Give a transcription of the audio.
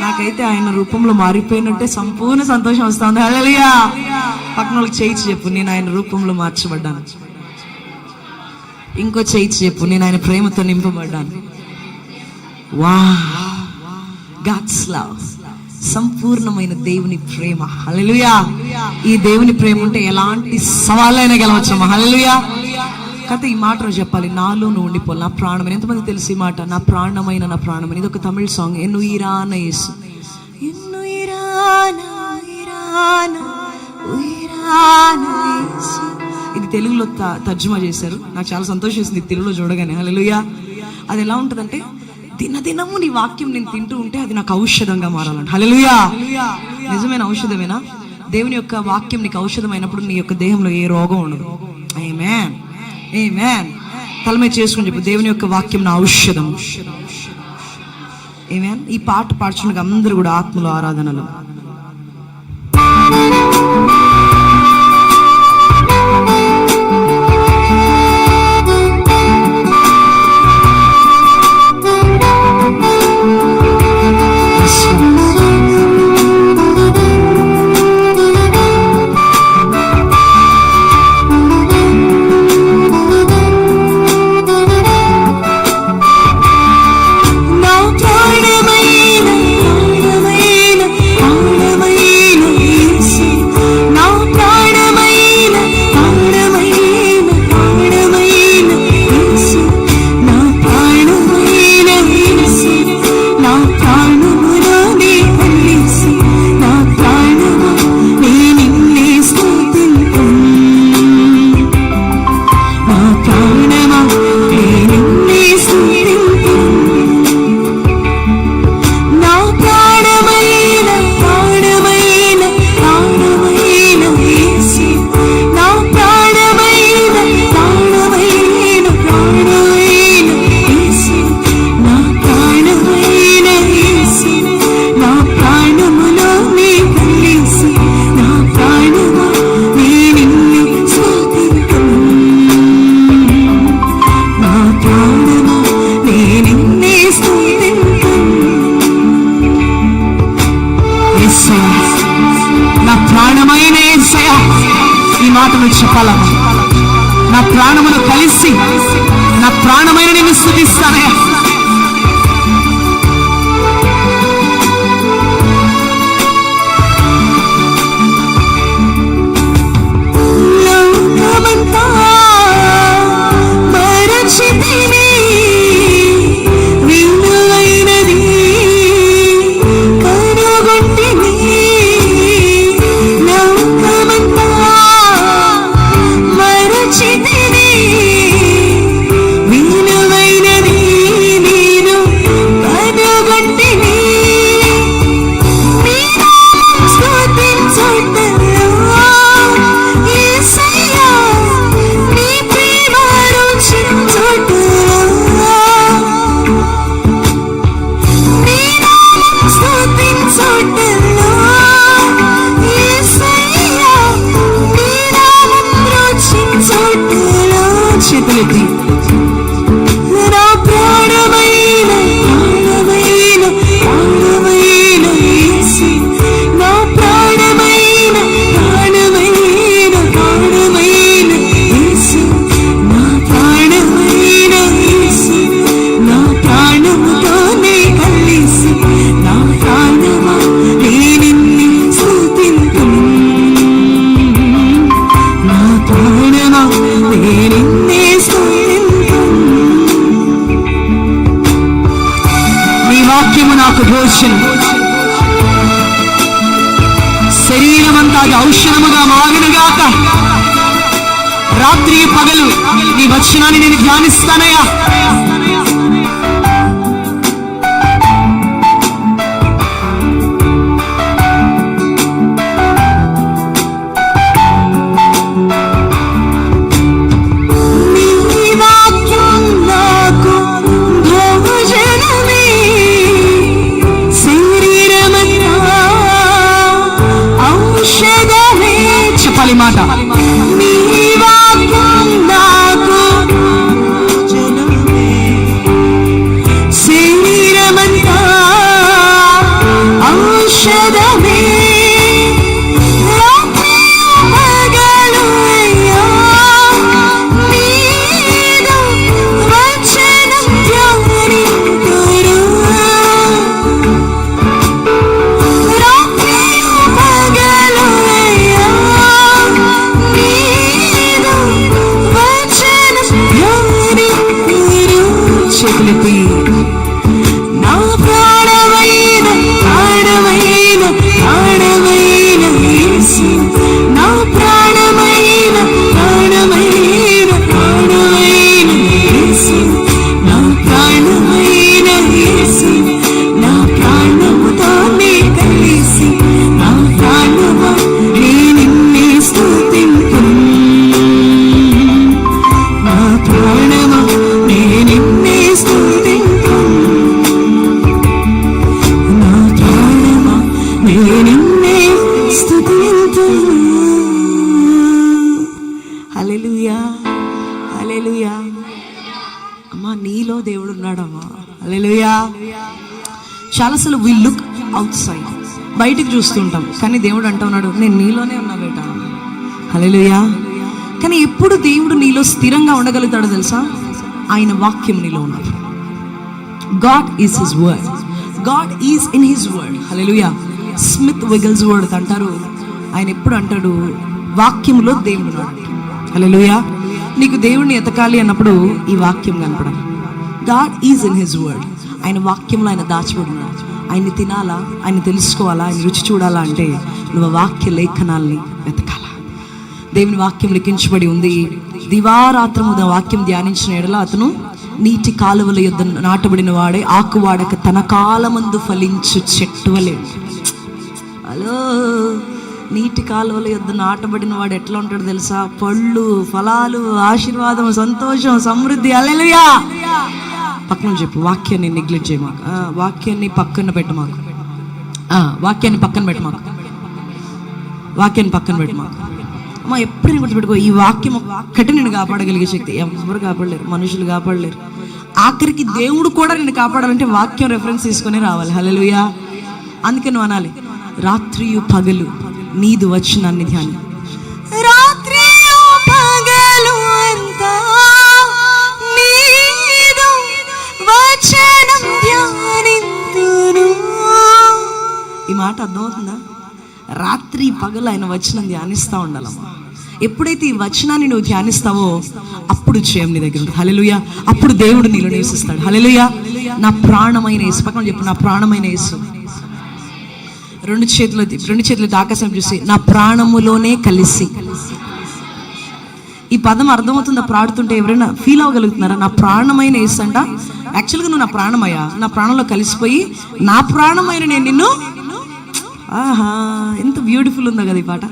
నాకైతే ఆయన రూపంలో మారిపోయినట్టే సంపూర్ణ సంతోషం వస్తుంది. హల్లెలూయా పక్కన వాళ్ళకి చేయించి చెప్పు నేను ఆయన రూపంలో మార్చబడ్డాను. ఇంకో చేయించి చెప్పు నేను ఆయన ప్రేమతో నింపబడ్డాను. వా గాడ్స్ లవ్ సంపూర్ణమైన దేవుని ప్రేమ. హలలుయా ఈ దేవుని ప్రేమ ఉంటే ఎలాంటి సవాళ్ళైనా గెలవచ్చమ్మా హలలుయా కథ ఈ మాట చెప్పాలి. నాలో నువ్వు ఉండిపోవాలి నా ప్రాణమైన? ఎంతమంది తెలిసి మాట? నా ప్రాణమైన నా ప్రాణమైన. ఇది ఒక తమిళ సాంగ్. ఎన్ను ఇరాన యేసు. ఎన్ను ఇరాన ఇరాన ఇది తెలుగులో తర్జుమా చేశారు. నాకు చాలా సంతోషిస్తుంది తెలుగులో చూడగానే. హల్లెలూయా. అది ఎలా ఉంటుందంటే దినదినము నీ వాక్యం నేను తింటూ ఉంటే అది నాకు ఔషధంగా మారాలంట. హల్లెలూయా. నిజమైన? ఔషధమేనా? దేవుని యొక్క వాక్యం నీకు ఔషధమైనప్పుడు నీ యొక్క దేహంలో ఏ రోగం ఉండదు. ఆమేన్ ఏ మ్యాన్ తలమే చేసుకుని చెప్పు దేవుని యొక్క వాక్యం నా ఔషధం ఆమేన్ ఈ పాట పాడుచుండగా అందరూ కూడా ఆత్మలు ఆరాధనలు You. శరీరమంతా అది ఔషధముగా మారినగాక రాత్రి పగలు నీ వచనాన్ని నేను ధ్యానిస్తానయ్యా. అలెలుయా అలెలుయా అమ్మా నీలో దేవుడు ఉన్నాడమ్మా. అలెలుయా చాలాసార్లు వి లుక్ అవుట్ సైడ్ బయటికి చూస్తుంటాం కానీ దేవుడు అంటున్నాడు నేను నీలోనే ఉన్నా బేట. అలెలుయా కానీ ఎప్పుడు దేవుడు నీలో స్థిరంగా ఉండగలుగుతాడో తెలుసా? ఆయన వాక్యం నీలో ఉన్నాడు God is his word God is in his word hallelujah Smith Wigglesworth అంటారు. ఆయన ఎప్పుడు అంటాడు వాక్యంలో దేవుడు ఉన్నాడు. హలోయా నీకు దేవుణ్ణి ఎతకాలి అన్నప్పుడు ఈ వాక్యం కనపడాలి God is in his word ఆయన వాక్యంలో ఆయన దాచిపడి ఆయన్ని తినాలా? ఆయన తెలుసుకోవాలా? ఆయన రుచి చూడాలా అంటే నువ్వు వాక్య లేఖనాల్ని వెతకాలా. దేవుని వాక్యం లిఖించబడి ఉంది. దివారాత్రము వాక్యం ధ్యానించిన ఎడల అతను నీటి కాలువల యుద్ధ నాటబడిన వాడే ఆకువాడక తన కాలమందు ఫలించు చెట్టువలే హలో. నీటి కాలువల యొద్ద నాటబడిన వాడు ఎట్లా ఉంటాడు తెలుసా? పళ్ళు ఫలాలు ఆశీర్వాదం సంతోషం సమృద్ధి. అలెలుయా పక్కన చెప్పు వాక్యాన్ని నెగ్లెక్ట్ చేయమాకు. వాక్యాన్ని పక్కన పెట్టమాకు. మాకు వాక్యాన్ని పక్కన పెట్టమాకు. వాక్యాన్ని పక్కన పెట్టమాకు. అమ్మ ఎప్పుడు నేను గుర్తుపెట్టుకో ఈ వాక్యం ఒక్కటి నేను కాపాడగలిగే శక్తి. ఎవరు కాపాడలేరు? మనుషులు కాపాడలేరు. ఆఖరికి దేవుడు కూడా నేను కాపాడాలంటే వాక్యం రెఫరెన్స్ తీసుకొని రావాలి. హల్లెలూయా! అందుకే నువ్వు అనాలి. రాత్రియు పగలు. నీదు వచ్చినాన్ని ధ్యానం. రాత్రియు పగలు అంతా నీదు వచనం ధ్యానింతును. ఈ మాట అర్థమవుతుందా? రాత్రి పగలు ఆయన వచనం ధ్యానిస్తూ ఉండాలమ్మా. ఎప్పుడైతే ఈ వచనాన్ని నువ్వు ధ్యానిస్తావో అప్పుడు జయం నీ దగ్గర ఉంటుంది. హల్లెలూయా. అప్పుడు దేవుడు నీలో నివసిస్తాడు. హల్లెలూయా. నా ప్రాణమైన యేసు. పక్కన చెప్పు నా ప్రాణమైన యేసు. రెండు చేతులు రెండు చేతులు ఆకాశం చూసి నా ప్రాణములోనే కలిసి. ఈ పదం అర్థమవుతుందా? ప్రాడుతుంటే ఎవరైనా ఫీల్ అవ్వగలుగుతున్నారా? నా ప్రాణమైన ఏసంట? యాక్చువల్గా నువ్వు నా ప్రాణమయ్యా. నా ప్రాణంలో కలిసిపోయి నా ప్రాణమైన నేను నిన్ను ఆహా ఎంత బ్యూటిఫుల్ ఉందో కదా ఈ పాట.